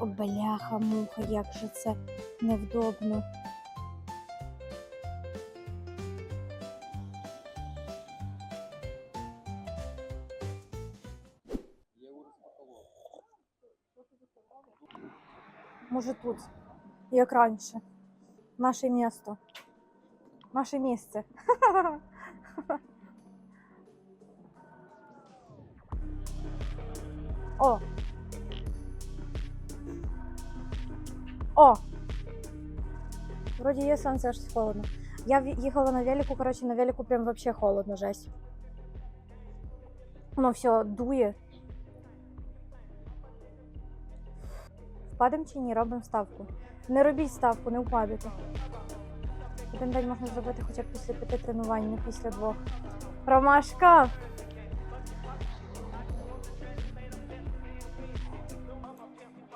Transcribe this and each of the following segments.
О, бляха, муха, як же це невдобно. Може тут, як раніше. Наше місто. Наше місце. О! О! Вроді є сонце, аж холодно. Я їхала на велику, коротше, на велику прям вообще холодно, жесть. Воно все дує. Впадемо чи ні? Робимо ставку. Не робіть ставку, не впадете. Один день можна зробити хоча б після п'яти тренувань, не після двох. Ромашка!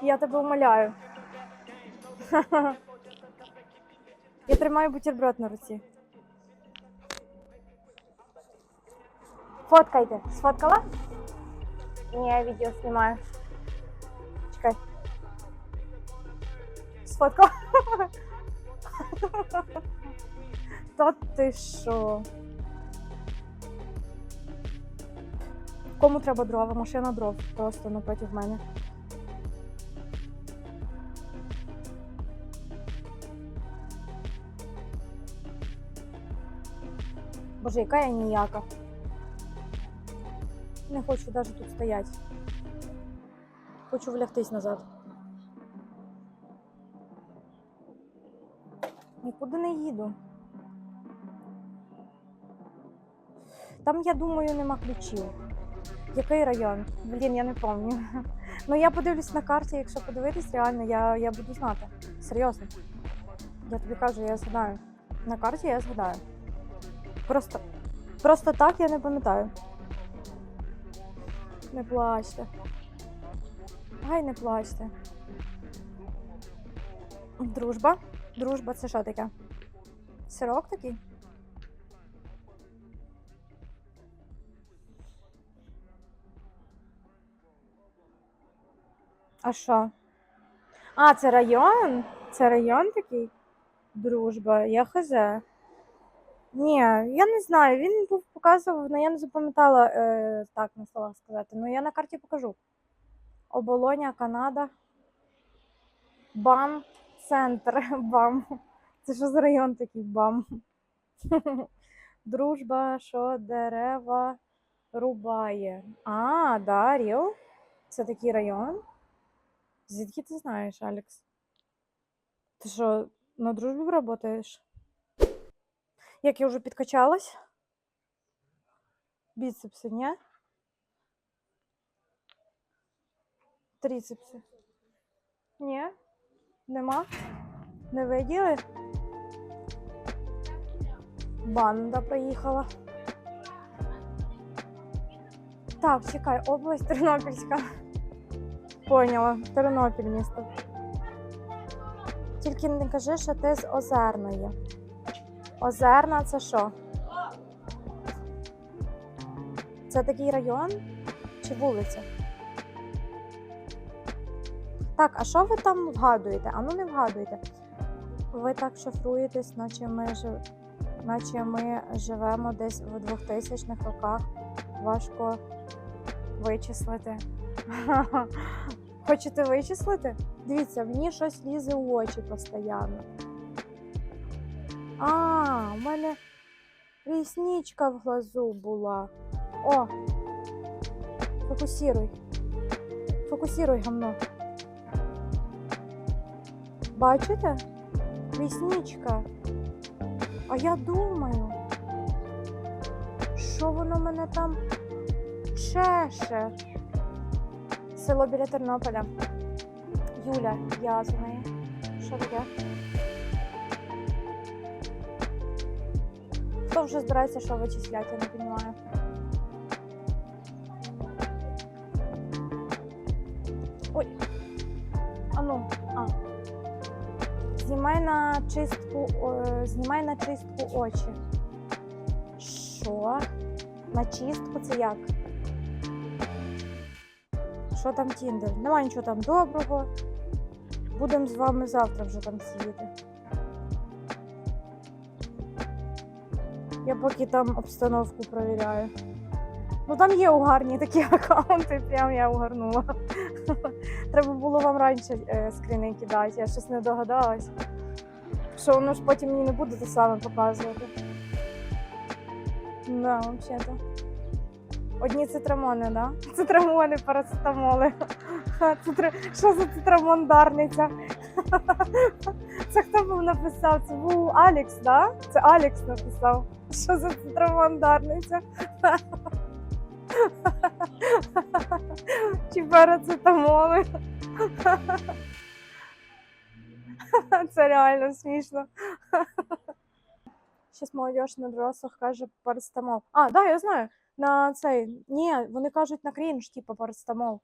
Я тебе умоляю. Я тримаю бутерброд на руці. Фоткайте. Сфоткала? Ні, я відео знімаю. Чекай. Сфоткала? Та ти що? Кому треба дрова? Машина дров просто напроти мене. Боже, яка я ніяка. Не хочу навіть тут стояти. Хочу влягтись назад. Нікуди не їду. Там, я думаю, нема ключів. Який район? Блін, я не пам'ятаю. Ну я подивлюсь на карті, якщо подивитись, реально, я, я буду знати. Серйозно. Я тобі кажу, я згадаю. На карті я згадаю. Просто, просто так я не пам'ятаю. Не плачте. Гай, не плачте. Дружба? Дружба це що таке? Сирок такий? А що? А, це район? Це район такий? Дружба, я хз. Ні, я не знаю. Він був показував, але я не запам'ятала е, так на словах сказати. Ну я на карті покажу. Оболоня, Канада. Бам, центр. Бам. Це що за район такий бам? Дружба, що дерева рубає. А, да, Ріл? Це такий район? Звідки ти знаєш, Алекс? Ти що, на дружбі працюєш? Як я вже підкачалась? Біцепси, ні? Трицепси. Ні? Нема? Не виділи? Банда приїхала. Так, чекай, область Тернопільська. Поняла, Тернопіль місто. Тільки не кажи, що ти з Озерної. Озерна це що? Це такий район чи вулиця? Так, а що ви там вгадуєте? А ну не вгадуєте. Ви так шифруєтесь, наче ми, жив... наче ми живемо десь в 2000-х роках. Важко вичислити. Хочете вичислити? Дивіться, мені щось лізе у очі постійно. А, у мене рісничка в глазу була. О! Фокусируй. Фокусируй гамно. Бачите? Рісничка. А я думаю, що воно мене там чеше. Село біля Тернополя. Юля, я з неї. Що таке? Хто вже збирається що вичисляти, я не розумію. Ой. А ну, а. Знімай на чистку, о, знімай на чистку очі. Що? На чистку це як? Що там Тіндер? Нема нічого там доброго. Будемо з вами завтра вже там сидіти. Я поки там обстановку провіряю. Ну там є угарні такі аккаунти, прям я угарнула. Треба було вам раніше е, скріни кидати, я щось не догадалась. Що воно ж потім мені не буде те саме показувати. Да, взагалі-то. Одні цитрамони, да? Цитрамони, парацетамоли. Ха, цитра... Що за цитрамондарниця? Це хто був написав? Це був Алікс, да? Це Алікс написав. Що за цитрамондарниця? Чи парацетамоли? Це реально смішно. Щас молодіж на дорослих каже парацетамол. А, да, я знаю. На цей. Ні, вони кажуть на крінж, типу парацетамол.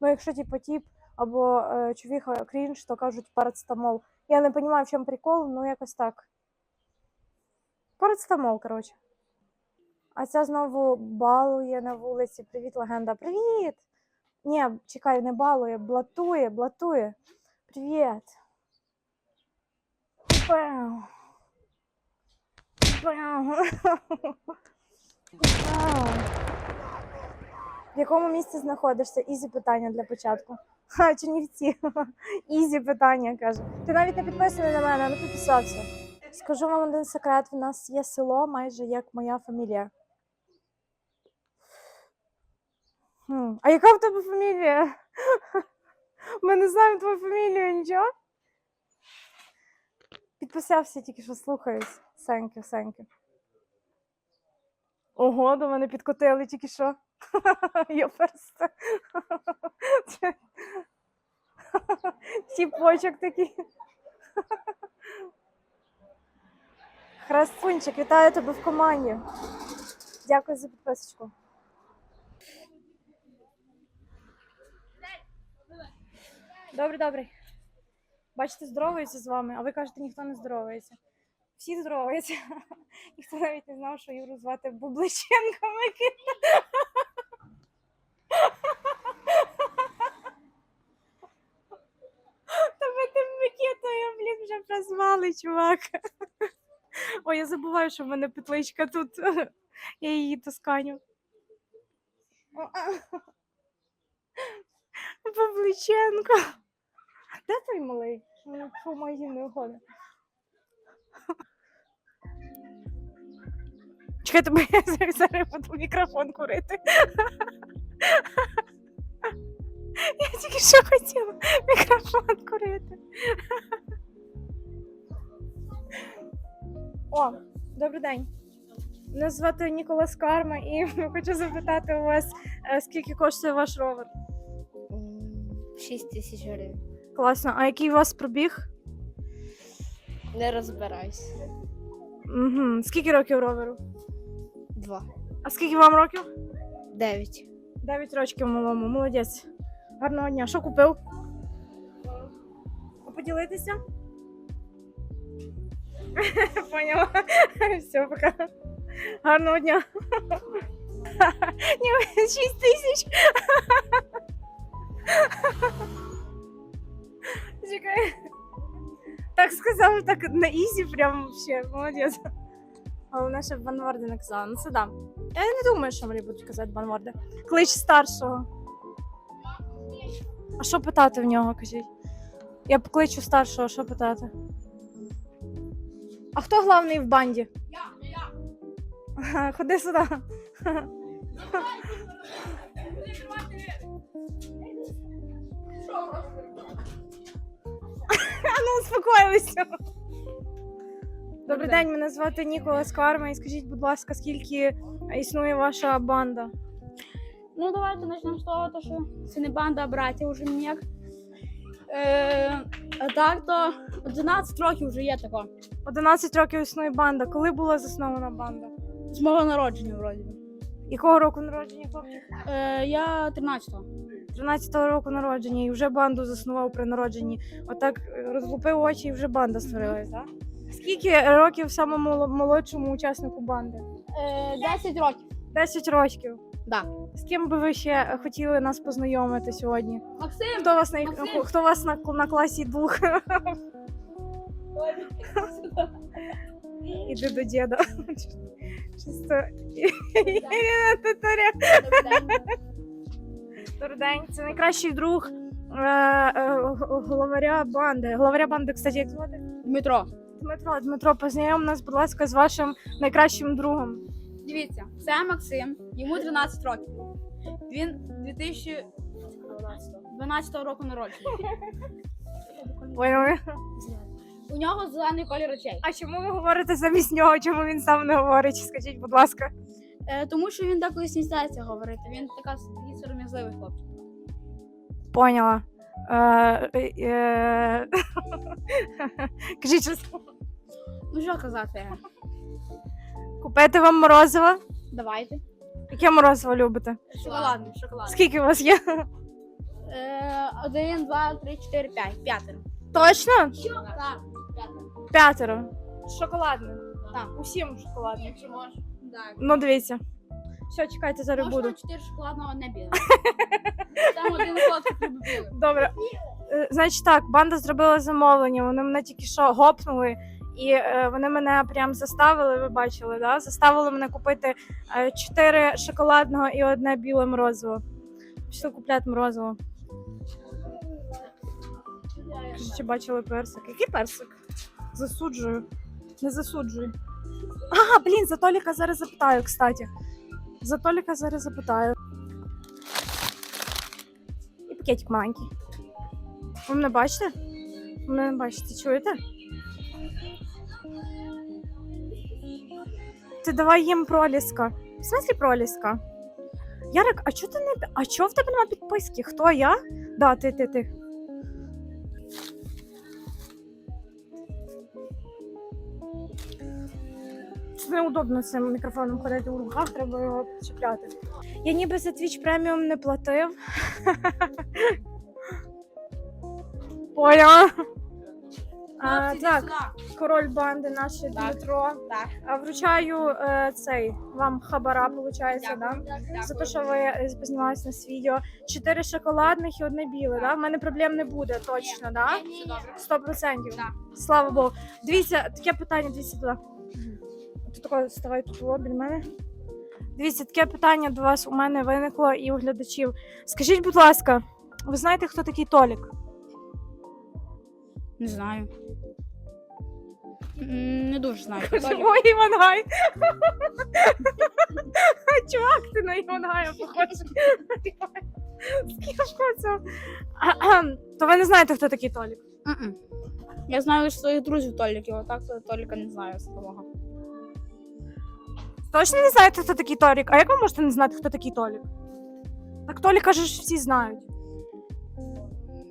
Ну, якщо типу тип або е, чувіха крінж, то кажуть парацетамол. Я не розумію, в чому прикол, ну якось так. Парацетамол, коротше. А ця знову балує на вулиці. Привіт, легенда. Привіт! Ні, чекай, не балує, блатує, блатує. Привіт. Бау. Бау. В якому місці знаходишся? Ізі питання для початку. Чернівці. Ізі питання каже. Ти навіть не підписаний на мене, не підписався. Скажу вам один секрет: в нас є село майже як моя фамілія. Хм. А яка в тебе фамілія? Ми не знаємо твою фамілію, нічого? Підписався, тільки що слухаюсь. Сеньки, сеньки. Ого, до мене підкотили тільки що. Йоперсте. Тіпочок такий. Красунчик, вітаю тебе в команді. Дякую за підписочку. Добре, добре. Бачите, здороваються з вами, а ви кажете, ніхто не здоровається. Всі здороваються. Ніхто навіть не знав, що Юру звати Бубличенко Микита. Тебе тим Микитою, блін, вже прозвали, чувак. Ой, я забуваю, що в мене петличка тут. Я її тасканю. Павличенко. Де той малий? По магазин не виходить. Чекайте, бо я зараз буду мікрофон курити. Я тільки що хотіла мікрофон курити. О, добрий день. Мене звати Ніколас Карма, і хочу запитати у вас, е, скільки коштує ваш ровер? 6 тисяч гривень. Класно. А який у вас пробіг? Не розбираюсь. Угу. Скільки років роверу? Два. А скільки вам років? Дев'ять. 9 років малому. Молодець. Гарного дня. Що купив? Поділитися? Поняла. Все, пока. Гарного дня. Ні, 6 тисяч. Чекай. Так сказав, так на ізі, прям вообще, молодець. Головне, щоб банворди не казала. Ну це да. Я не думаю, що мені будуть казати банворди. Клич старшого. А що питати в нього, кажіть? Я покличу старшого, що питати? А хто головний в банді? Я, я. Ходи сюди. А ну, успокоїлися. Добрий день, мене звати Ніколас Карма. І скажіть, будь ласка, скільки існує ваша банда? Ну, давайте почнемо з того, то, що це не банда братів уже ніяк. Е, а так то 11 років вже є тако. 11 років існує банда. Коли була заснована банда? З мого народження, вроді. Якого року народження хлопчик? Е, я 13-го. 13-го року народження і вже банду заснував при народженні. Отак е, розлупив очі і вже банда створилась, так? Скільки років самому молодшому учаснику банди? Е, 10 років. 10 років. Да. З ким би ви ще хотіли нас познайомити сьогодні? Максим! Хто вас на Максим! хто вас на, на класі двох? Іди до діда. Чисто. Татаря. Добрий день. Це найкращий друг е, е, главаря банди. Главаря банди, кстати, як звати? Дмитро. Дмитро, Дмитро, познайом нас, будь ласка, з вашим найкращим другом. Дивіться, це Максим, йому 13 років. Він 2012 року народження. Поняли? У нього зелений колір очей. А чому ви говорите замість нього? Чому він сам не говорить? Скажіть, будь ласка. Е, тому що він деколи стісняється говорити. Він така такий сором'язливий хлопчик. Поняла. Е, е, Кажіть, що Ну що казати? купити вам морозиво? Давайте. Яке морозиво любите? Шоколадний, шоколадний. Скільки у вас є? Е, один, два, три, чотири, п'ять. П'ятеро. Точно? Так, п'ятеро. Шоколадне. Так. Усім шоколадне. Якщо можеш. Так. Ну, дивіться. Все, чекайте, зараз буду. Можна чотири шоколадного не біле. Там один хлопчик любить. Добре. Е, Значить так, банда зробила замовлення. Вони мене тільки що гопнули, і е, вони мене прям заставили, ви бачили, да? заставили мене купити е, чотири шоколадного і одне біле морозиво. Пішли купляти морозиво. Кажуть, чи бачили персик? Який персик? Засуджую. Не засуджую. Ага, блін, за Толіка зараз запитаю, кстати. За Толіка зараз запитаю. І пакетик маленький. Ви мене бачите? Ви мене бачите, чуєте? Ти давай їм проліска. В смислі проліска? Ярик, а чого ти не. А чого в тебе нема підписки? Хто я? Да, ти, ти, ти. Неудобно цим мікрофоном ходити у руках, треба його чіпляти. Я ніби за Twitch преміум не платив. Поняла. А, так, король банди наш Так. Дмитро. Так. А, Вручаю е, цей вам хабара, виходить, да? За те, що ви е, познімалися на свій відео. Чотири шоколадних і одне біле, да? У мене проблем не буде, точно, да? Сто процентів. Слава Богу. Дивіться, таке питання, дивіться туди. Ставай тут о, біля мене. Дивіться, таке питання до вас у мене виникло і у глядачів. Скажіть, будь ласка, ви знаєте, хто такий Толік? Не знаю. М, Не дуже знаю. Ой, Івангай. Чувак, ти на Івангая похожий. Скільки це? То ви не знаєте, хто такий Толік? Я знаю лише своїх друзів Толіків, а так Толіка не знаю самого. Точно не знаєте, хто такий Толік? А як ви можете не знати, хто такий Толік? Так Толіка ж всі знають.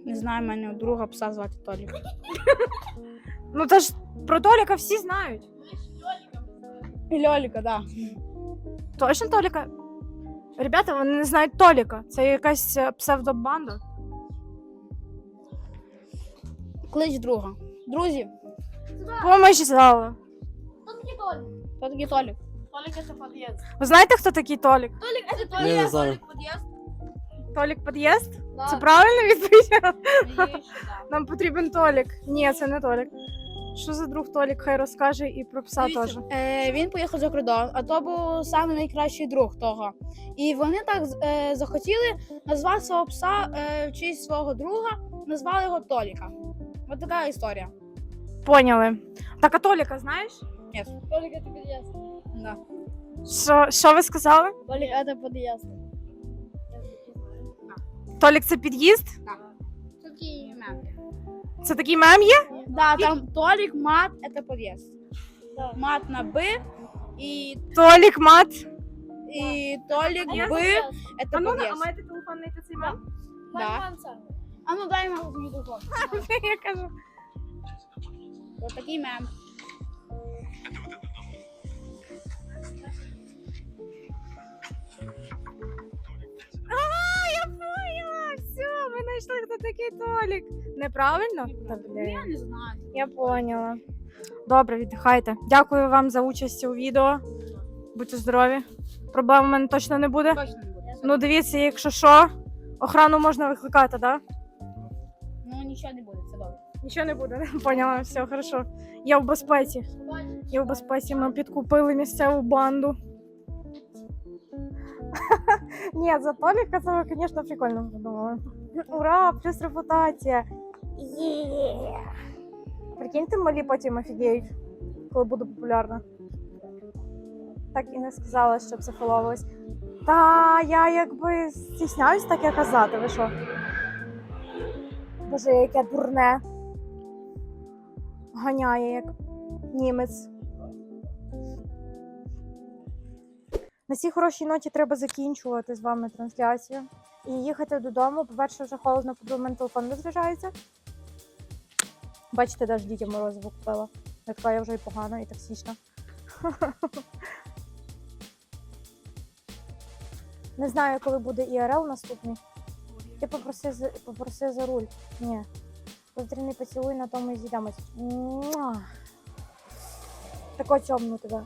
Не знаю, мене друга пса звати Толік. Ну та ж про Толіка всі знають. І Льоліка, так. Точно Толіка? Ребята, вони не знають Толіка. Це якась е, псевдобанда. Клич друга. Друзі, Помощь зала. хто такий Толік? Ви знаєте, хто такий Толік? Я не знаю. Толік під'їзд? Це правильна відповідь? правильно? Нам потрібен Толік. Ні, це не Толік. Що за друг Толік? Хай розкаже і про пса теж. Е, він поїхав за кордон, а то був саме найкращий друг того. І вони так е, захотіли назвати свого пса е, в честь свого друга, назвали його Толіка. Ось така історія. Поняли. Так, а Толіка знаєш? Ні. Толік, це під'їзд. Да. Що, що ви сказали? Толік, це під'їзд. Толік це під'їзд? Це такий мем. Це такий мем є? Да, там Толік, мат, це під'їзд. Да. Мат на Б і, Толік, мат. і Толік Б, це А ну, а під'їзд. маєте телефон знайти цей мем? Да. А ну дай мені телефон. Я кажу. Ось такий мем. Знайшли, хто такий Толік. Неправильно? Та, блін. Я не знаю. Я поняла. Добре, віддихайте. Дякую вам за участь у відео. Будьте здорові. Проблем у мене точно не буде. Точно не буде. Ну, дивіться, якщо що, охрану можна викликати, так? Да? Ну нічого не буде, це добре. Нічого не буде, поняла, все, хорошо. Я в безпеці. Я в безпеці, ми підкупили місцеву банду. Ні, за Толіка це, звісно, прикольно подумали. Ура, плюс репутація. Є. Прикиньте, малі потім офігіють, коли буду популярна. Так і не сказала, щоб це фоловилось. Та я якби стісняюсь таке казати, ви що? Боже, яке дурне. Ганяє як німець. На цій хорошій ноті треба закінчувати з вами трансляцію і їхати додому. По-перше, вже холодно, по-друге, мене телефон розряджається. Бачите, навіть дітям морозиво купила. Така я вже і погана, і токсична. Не знаю, коли буде ІРЛ наступний. Ти попроси, за- попроси за руль. Ні. Повітряний поцілуй на тому і зійдемось. Тако цьомну тебе.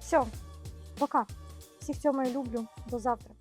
Все, пока. Всіх цьому я люблю. До завтра.